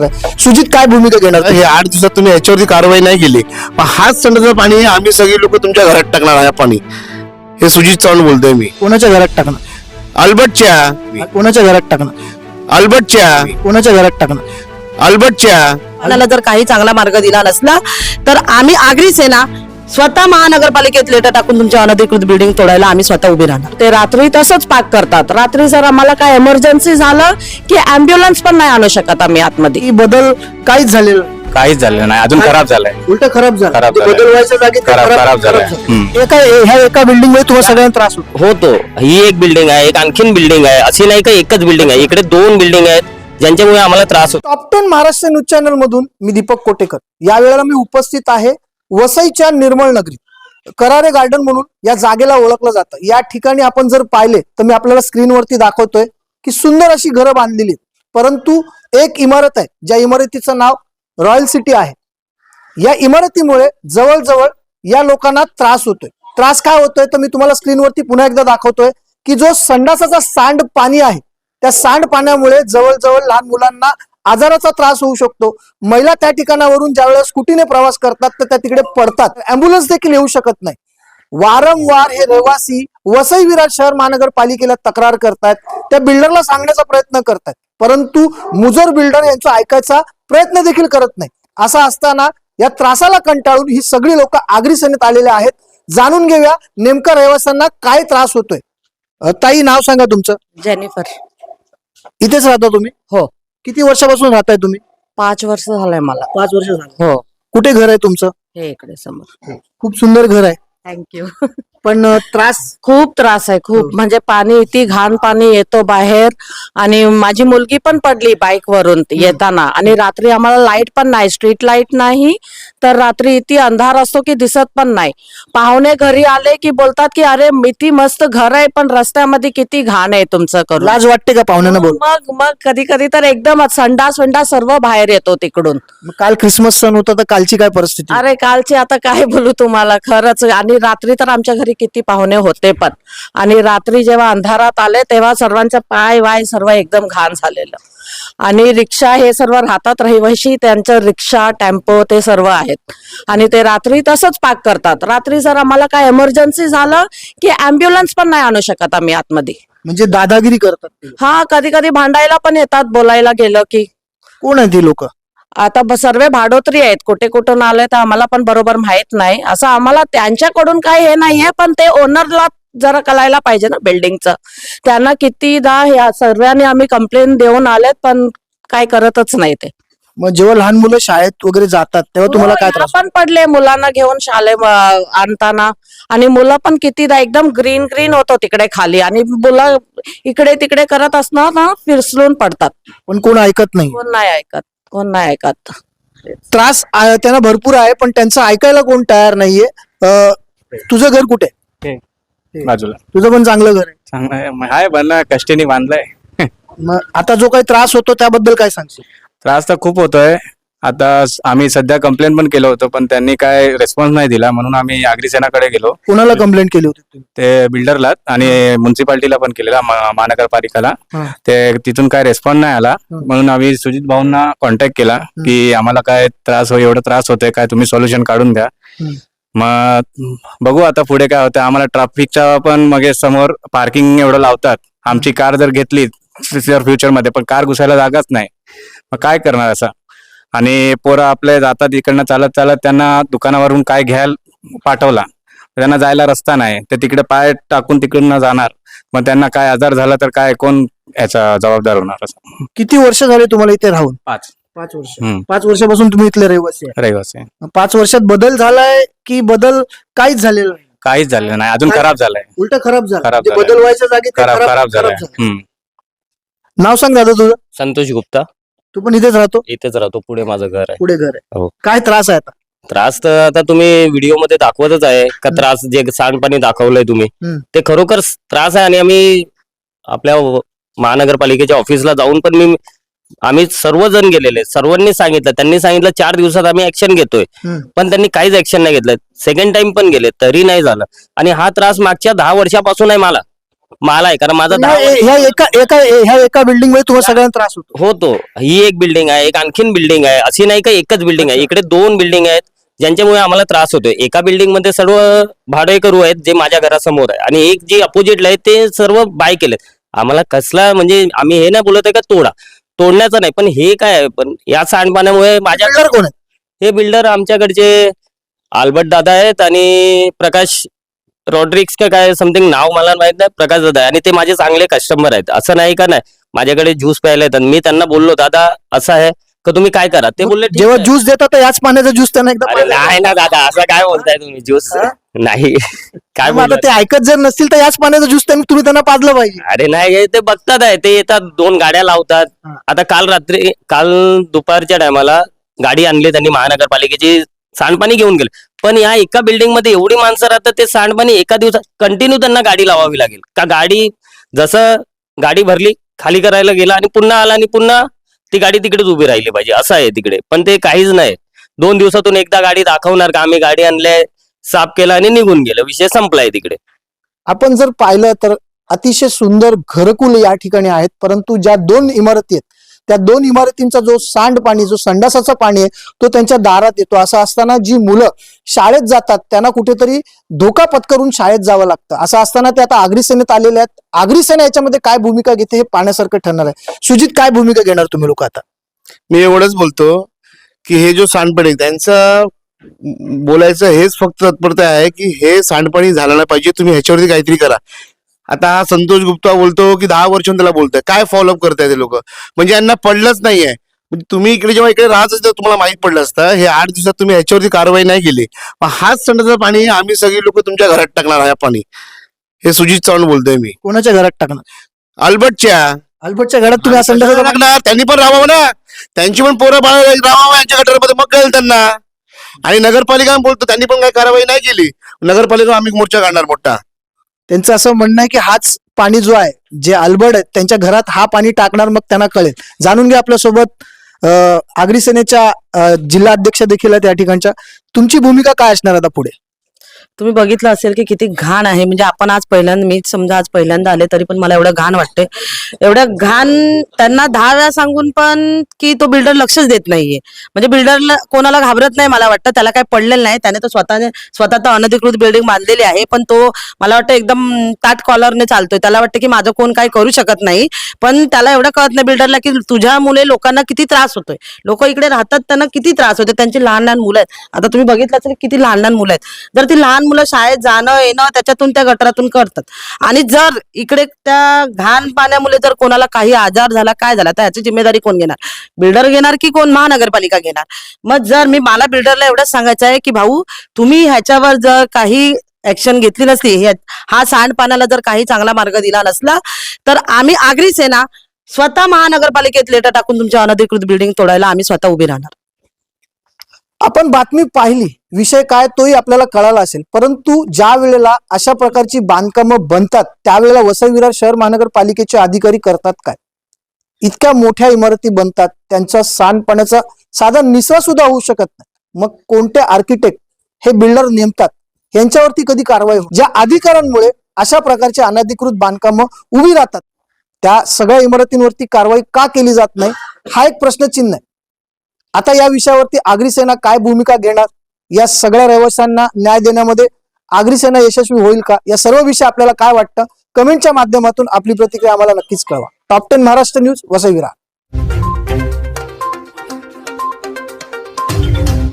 सुजित काय भूमिका घेणार? हे आठ दिवसात तुम्ही याच्यावरती कारवाई नाही केली. पण हाच संडाचं पाणी आम्ही सगळी लोक तुमच्या घरात टाकणार आहे पाणी. हे सुजित चव्हाण बोलतोय मी. कोणाच्या घरात टाकणार? अल्बर्टच्या. कोणाच्या घरात टाकणार? अल्बर्टच्या. कोणाच्या घरात टाकणार? अल्बर्टच्या. कोणाला जर काही चांगला मार्ग दिला नसला तर आम्ही आगरी सेना स्वतः महानगरपालिकेत लेटर टाकून तुमच्या अनधिकृत बिल्डिंग तोडायला आम्ही स्वतः उभे राहणार. ते रात्री तसंच पाक करतात. रात्री जर आम्हाला काय इमर्जन्सी झालं की अँब्युलन्स पण नाही आणू शकत आम्ही आतमध्ये. ही बदल काहीच झालेलं नाही. काहीच झालं नाही. अजून खराब झालंय. उलट खराब झालं. खराब म्हणजे झालंय. बदल व्हायच्या जागी ते खराब- खराब झालंय. हम्म. एका ह्या एका बिल्डिंगमध्ये तुम्हाला सगळ्यांना त्रास होतो. होतो. ही एक बिल्डिंग आहे एक आणखीन बिल्डिंग आहे. अशी नाही का एकच बिल्डिंग आहे. इकडे दोन बिल्डिंग आहेत. ज्यांच्यामुळे आम्हाला त्रास होतो. Top ten Maharashtra news channel मधून मी दीपक कोटेकर. या वेळेला मी उपस्थित आहे. वसईच्या निर्मळ नगरी करारे गार्डन म्हणून या जागेला ओळखलं जातं. या ठिकाणी आपण जर पाहिले तर मी आपल्याला स्क्रीनवरती दाखवतोय की सुंदर अशी घरं बांधलेली परंतु एक इमारत आहे ज्या इमारतीचं नाव रॉयल सिटी आहे. या इमारतीमुळे जवळजवळ या लोकांना त्रास होतोय. त्रास काय होतोय? तर मी तुम्हाला स्क्रीनवरती पुन्हा एकदा दाखवतोय की जो संडासाचा सांड पाणी आहे त्या सांड पाण्यामुळे जवळजवळ लहान मुलांना आजाराचा त्रास होऊ शकतो. महिला त्या ठिकाणावरून ज्यावेळेस स्कूटीने प्रवास करतात तर त्या तिकडे पडतात. अँब्युलन्स देखील येऊ शकत नाही. वारंवार हे रहिवासी वसई विराट शहर महानगरपालिकेला तक्रार करतायत. त्या बिल्डरला सांगण्याचा प्रयत्न करतायत. परंतु मुजर बिल्डर यांचा ऐकायचा प्रयत्न देखील करत नाही. असं असताना या त्रासाला कंटाळून ही सगळी लोक आगरी सेनेत आलेले आहेत. जाणून घेऊया नेमका रहिवाशांना काय त्रास होतोय. ताई नाव सांगा तुमचं. जेनिफर इथेच राहता तुम्ही? हो. किती वर्षापासून राहताय तुम्ही? पाच वर्ष झालंय मला. पाच वर्ष झालं. हो. कुठे घर आहे तुमचं? हे इकडे समोर. खूप सुंदर घर आहे. थँक्यू पण त्रास खूप त्रास आहे खूप. म्हणजे पाणी इथे घाण पाणी येतो बाहेर आणि माझी मुलगी पण पडली बाईक वरून येताना. आणि रात्री आम्हाला लाइट पण नाही स्ट्रीट लाइट नाही. तर रात्री इथे अंधार असतो की दिसत पण नाही. पाहुणे घरी आले की बोलतात की अरे इथे मस्त घर आहे पण रस्त्यामध्ये किती घाण आहे तुमचं करून. लाज वाटते का पाहुण्यांना बोल मग मग कधी कधी तर एकदम संडास विंडास सर्व बाहेर येतो तिकडून. काल क्रिसमस सण होता तर कालची काय परिस्थिती? अरे कालची आता काय बोलू तुम्हाला खरंच. आणि रात्री तर आमच्या घरी किती पाहुणे होते पण. आणि रात्री जेव्हा अंधारात आले तेव्हा सर्वांचे पाय वाय सर्व एकदम घाण झालेलं. आणि रिक्षा हे सर्व राहतात रहिवाशी त्यांचं रिक्षा टेम्पो ते सर्व आहेत. आणि ते रात्री तसंच पाक करतात. रात्री जर आम्हाला काय इमर्जन्सी झालं की अँब्युलन्स पण नाही आणू शकत आम्ही आतमध्ये. म्हणजे दादागिरी करतात ते. हा कधी कधी भांडायला पण येतात बोलायला गेलं की. कोण आहे ती लोक? आता सर्व भाडोत्री आहेत. कुठे कुठून आले तर आम्हाला पण बरोबर माहीत नाही. असं आम्हाला त्यांच्याकडून काही हे नाहीये पण ते ओनरला जरा कळायला पाहिजे ना बिल्डिंगचं त्यांना कितीदा ह्या सर्वांनी आम्ही कंप्लेंट देऊन आलेत पण काय करतच नाही ते. मग जेव्हा लहान मुलं शाळेत वगैरे जातात तेव्हा तुम्हाला काय हो, त्रास ह्या पण पडले मुलांना घेऊन शाळे आणताना. आणि मुलं पण कितीदा एकदम ग्रीन ग्रीन होतो तिकडे खाली. आणि मुलं इकडे तिकडे करत असणार ना फिरसलून पडतात. पण कोण ऐकत नाही. कोण नाही ऐकत. कोण नाही ऐकत त्रास आ, त्यांना भरपूर आहे पण त्यांचं ऐकायला कोण तयार नाहीये. अ, तुझं घर कुठे? बाजूला. तुझं पण चांगलं घर आहे. चांगलं आहे. मग हाय बनलं कष्टीने बांधलंय. मग आता जो काही त्रास होतो त्याबद्दल काय सांगशील? त्रास तर खूप होतोय. आता स- आम्ही सध्या कंप्लेंट पण केलं होतं पण त्यांनी काय रिस्पॉन्स नाही दिला म्हणून आम्ही आगरी सेनाकडे गेलो. कोणाला कंप्लेंट केली होती तुम्ही? ते बिल्डरला आणि म्युन्सिपाल्टीला पण केलेला मा- महानगरपालिकाला. हा. ते तिथून काय रिस्पॉन्स नाही आला हं. म्हणून आम्ही सुजित भाऊंना कॉन्टॅक्ट केला की आम्हाला काय त्रास हो एवढा त्रास होतोय काय तुम्ही सोल्युशन काढून द्या. मग बघू आता पुढे काय होतं आम्हाला ट्रॅफिकच्या पण मग समोर पार्किंग एवढं लावतात. आमची कार जर घेतली फ्युचरमध्ये पण कार घुसायला जागाच नाही. मग काय करणार असं? आणि पोरं आपले जातात इकडनं चालत चालत त्यांना दुकानावरून काय घ्यायला पाठवला. त्यांना जायला रस्ता नाही. ते तिकडे पाय टाकून तिकडनं जाणार. मग त्यांना काय आजार झाला तर काय? कोण याचा जबाबदार होणार असं? किती वर्ष झाले तुम्हाला इथे राहून? पाच. पाच वर्ष. हम्म. पाच वर्षापासून तुम्ही इथले रहिवासी आहे. रहिवासी पाच वर्षात बदल झालाय की बदल काहीच झालेला नाही? काहीच झालेलं नाही. अजून खराब झालंय. उलट खराब झालं. खराब म्हणजे झालंय. बदल व्हायच्या जागी ते खराब खराब झालंय. झालं. हम्म. नाव सांग दादा तुझं. संतोष गुप्ता. तू पण इथेच राहतो? इथेच राहतो पुढे माझं घर आहे. पुढे घर आहे. हो. काय त्रास आहे आता? त्रास तर आता तुम्ही व्हिडिओमध्ये दाखवतच आहे का त्रास जे सांडपाणी दाखवलंय तुम्ही हम्म. ते खरोखर त्रास आहे आणि आम्ही आपल्या व- महानगरपालिकेच्या ऑफिसला जाऊन पण मी आम्ही सर्वजण गेलेले सर्वांनी सांगितलं त्यांनी सांगितलं चार दिवसात आम्ही ऍक्शन घेतोय. हम्म. पण त्यांनी काहीच ऍक्शन नाही घेतलं. सेकंड टाइम पण गेले तरी नाही झालं. आणि हा त्रास मागच्या दहा वर्षापासून आहे मला. माल आहे कारण माझा दहा ह्या ह्या एका एका ह्या एका बिल्डिंगमध्ये तुम्हाला सगळ्यांना त्रास होतो. होतो. ही एक बिल्डिंग आहे एक आणखीन बिल्डिंग आहे. अशी नाही का एकच बिल्डिंग आहे. इकडे दोन बिल्डिंग आहेत ज्यांच्यामुळे आम्हाला त्रास होतोय. एका बिल्डिंगमध्ये सर्व भाडेकरू आहेत जे माझ्या घरासमोर आहे. आणि एक जी अपोजिटला आहे ते सर्व बाय केलेत. आम्हाला कसला म्हणजे आम्ही हे नाही बोलत आहे का तोडा. तोडण्याचं नाही पण हे काय आहे? पण या सांडपाण्यामुळे माझ्या बिल्डर कोण आहे? हे बिल्डर आमच्याकडचे अल्बर्ट दादा आहेत आणि प्रकाश रॉड्रिक्स का काय समथिंग नाव मला माहीत नाही प्रकाश दादा आणि ते माझे चांगले कस्टमर आहेत. असं नाही का नाही? माझ्याकडे ज्यूस प्यायला येतात. मी त्यांना बोललो दादा असं आहे का तुम्ही काय करा? ते बोलले "ठीक जेव्हा आहे." ज्यूस देतात तर याच पाण्याचा ज्यूस त्यांना एकदा अरे नाही ना दादा. असं काय बोलताय तुम्ही? ज्यूस हा? नाही. काय मग आता? ते ऐकत जर नसतील तर याच पाण्याचा ज्यूस त्यांनी तुम्ही त्यांना पाजलं पाहिजे. अरे नाही हे ते बघतात आहे. ते येतात दोन गाड्या लावतात. हा. आता काल रात्री काल दुपारच्या टायमाला गाडी आणली त्यांनी महानगरपालिकेची. सांडपाणी घेऊन गेले. पण या एका बिल्डिंगमध्ये एवढी माणसं राहतात ते सांडपाणी एका दिवसात कंटिन्यू त्यांना गाडी लावावी लागेल. का गाडी जसं गाडी भरली खाली करायला गेला आणि पुन्हा आला आणि पुन्हा ती गाडी तिकडेच उभी राहिली पाहिजे. असं आहे तिकडे. पण ते काहीच नाही. दोन दिवसातून एकदा गाडी दाखवणार का? आम्ही गाडी आणले साफ केला आणि निघून गेलं. विषय संपलाय तिकडे. आपण जर पाहिलं तर अतिशय सुंदर घरकुल या ठिकाणी आहेत परंतु ज्या दोन इमारती आहेत त्या दोन इमारतींचा जो सांडपाणी जो संडासाचं पाणी आहे तो त्यांच्या दारात येतो. असं असताना जी मुलं शाळेत जातात त्यांना कुठेतरी धोका पत्करून शाळेत जावं लागतं. असं असताना ते आता आगरी सेनेत आलेले आहेत. आगरी सेना याच्यामध्ये काय भूमिका घेते हे पाहण्यासारखं ठरणार आहे. सुजित काय भूमिका घेणार तुम्ही लोक आता? मी एवढंच बोलतो की हे जो सांडपाणी त्यांचं बोलायचं हेच फक्त तत्परता आहे की हे सांडपाणी झालं नाही पाहिजे. तुम्ही ह्याच्यावरती काहीतरी करा. आता हा संतोष गुप्ता बोलतो की दहा वर्षांनी त्याला बोलतोय. काय फॉलोअप करताय ते लोक? म्हणजे यांना पडलंच नाहीये. म्हणजे तुम्ही इकडे जेव्हा इकडे राहत असता तुम्हाला माहीत पडलं असतं. हे आठ दिवसात तुम्ही ह्याच्यावरती कारवाई नाही केली. मग हाच संडाचं पाणी आम्ही सगळी लोक तुमच्या घरात टाकणार आहे पाणी. हे सुजित चव्हाण बोलतोय मी. कोणाच्या घरात टाकणार? अल्बर्टच्या. अल्बर्टच्या घरात तुम्ही असं टाकणार. त्यांनी पण राहावं ना. त्यांची पण पोरं बाळ राहावं यांच्या गटरमध्ये. मग कळेल त्यांना. आणि नगरपालिका बोलतो त्यांनी पण काही कारवाई नाही केली. नगरपालिका आम्ही मोर्चा काढणार मोठा. त्यांचं असं म्हणणं आहे की हाच पाणी जो आहे जे अल्बर्ट आहेत त्यांच्या घरात हा पाणी टाकणार मग त्यांना कळेल. जाणून घ्या आपल्यासोबत अं, आगरी सेनेच्या जिल्हा अध्यक्ष देखील आहेत या ठिकाणच्या. तुमची भूमिका काय असणार आता पुढे? तुम्ही बघितलं असेल की किती घाण आहे. म्हणजे आपण आज पहिल्यांदा मी समजा आज पहिल्यांदा आले तरी पण मला एवढं घाण वाटते एवढं घाण त्यांना दहा वेळा सांगून पण की तो बिल्डर लक्षच देत नाहीये. म्हणजे बिल्डरला कोणाला घाबरत नाही मला वाटतं. त्याला काही पडलेलं नाही. त्याने तर स्वतःने स्वतः तर अनधिकृत बिल्डिंग बांधलेली आहे. पण तो मला वाटतं एकदम ताट कॉलरने चालतोय. त्याला वाटतं की माझं कोण काही करू शकत नाही. पण त्याला एवढं कळत नाही बिल्डरला की तुझ्यामुळे लोकांना किती त्रास होतोय. लोक इकडे राहतात त्यांना किती त्रास होतो त्यांची लहान लहान मुलं आहेत. आता तुम्ही बघितलं असेल किती लहान लहान मुलं आहेत. जर ती लहान मुलं शाळेत जाणं येणं त्याच्यातून त्या गटारातून करतात. आणि जर इकडे त्या घाण पाण्यामुळे जर कोणाला काही आजार झाला काय झाला तर याची जिम्मेदारी कोण घेणार? बिल्डर घेणार की कोण महानगरपालिका घेणार? मग जर मी मला बिल्डरला एवढंच सांगायचं आहे की भाऊ तुम्ही ह्याच्यावर जर काही ऍक्शन घेतली नसली हा सांडपाण्याला जर काही चांगला मार्ग दिला नसला तर आम्ही आगरीच आहे ना स्वतः महानगरपालिकेत लेटर टाकून तुमच्या अनधिकृत बिल्डिंग तोडायला आम्ही स्वतः उभे राहणार. आपण बातमी पाहिली विषय काय तोही आपल्याला कळाला असेल. परंतु ज्या वेळेला अशा प्रकारची बांधकामं बनतात त्यावेळेला वसई विरार शहर महानगरपालिकेचे अधिकारी करतात काय? इतक्या मोठ्या इमारती बनतात त्यांचा सांडपाण्याचा साधा निसरा सुद्धा होऊ शकत नाही. मग कोणते आर्किटेक्ट हे बिल्डर नेमतात? यांच्यावरती कधी कारवाई हो ज्या अधिकाऱ्यांमुळे अशा प्रकारचे अनधिकृत बांधकामं उभी राहतात त्या सगळ्या इमारतींवरती कारवाई का केली जात नाही? हा एक प्रश्नचिन्ह आहे. आता या विषयावरती आगरी सेना काय भूमिका घेणार? या सगळ्या रहिवाशांना न्याय देण्यामध्ये आगरी सेना यशस्वी होईल का? या सर्व विषय आपल्याला काय वाटतं? कमेंटच्या माध्यमातून आपली प्रतिक्रिया आम्हाला नक्कीच कळवा. Top ten Maharashtra news Vasai